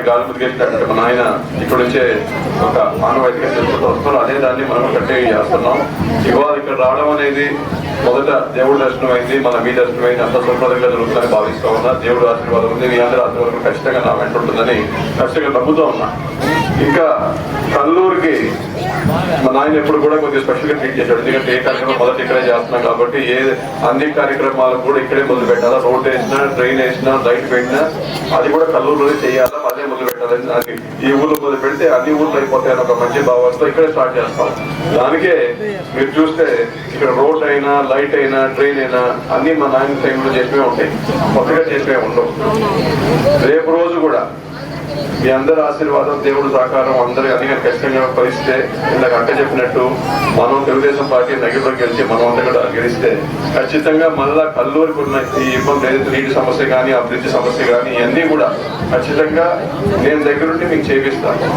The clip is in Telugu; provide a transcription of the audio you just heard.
గాలి ముదిగేసినట్టు మన ఆయన ఇక్కడ నుంచే ఒక మానవైతిగా తెలుసుకుంటూ వస్తున్నారు అదే దాన్ని మనం కంటిన్యూ చేస్తున్నాం. ఇవాళ ఇక్కడ రావడం అనేది మొదట దేవుడి దర్శనం అయింది మన మీ దర్శనం అయింది అంత సులభంగా జరుగుతుందని భావిస్తూ ఉన్నా. దేవుడు ఆశీర్వాదం ఉంది మీ అందరి ఆశీర్వాదం ఖచ్చితంగా నా వెంట ఉంటుందని ఖచ్చితంగా నమ్ముతూ ఉన్నా. ఇంకా కల్లూరుకి మా నాయన ఎప్పుడు కూడా కొద్దిగా స్పెషల్గా ట్రీట్ చేశాడు. ఎందుకంటే ఏ కార్యక్రమం మొదటి ఇక్కడే చేస్తున్నాం కాబట్టి ఏ అన్ని కార్యక్రమాలు కూడా ఇక్కడే మొదలు పెట్టాలా రోడ్ వేసినా ట్రైన్ వేసినా లైట్ పెట్టినా అది కూడా కల్లూరులోనే చేయాలా? అదే మొదలు పెట్టాలని అది ఈ ఊర్లో మొదలు పెడితే అన్ని ఊర్లు అయిపోతాయని ఒక మంచి భావంతో ఇక్కడే స్టార్ట్ చేస్తాం. దానికే మీరు చూస్తే ఇక్కడ రోడ్ అయినా లైట్ అయినా ట్రైన్ అయినా అన్ని మా నాయన టైంలో చేసిపోయి ఉంటాయి. కొత్తగా చేసిపోయి ఉండవు. రేపు రోజు కూడా మీ అందరి ఆశీర్వాదం దేవుడు సహకారం అందరి అన్ని ఖచ్చితంగా పరిస్తే ఇందాక అక్క చెప్పినట్టు మనం తెలుగుదేశం పార్టీ నగిరిలోకి గెలిచి మనం అంతా కూడా గెలిస్తే ఖచ్చితంగా మళ్ళా కల్లూరికి ఉన్న ఈ ఇబ్బంది ఏదైతే నీటి సమస్య కానీ అభివృద్ధి సమస్య కానీ ఇవన్నీ కూడా ఖచ్చితంగా నేను దగ్గరుండి మీకు చేపిస్తాను.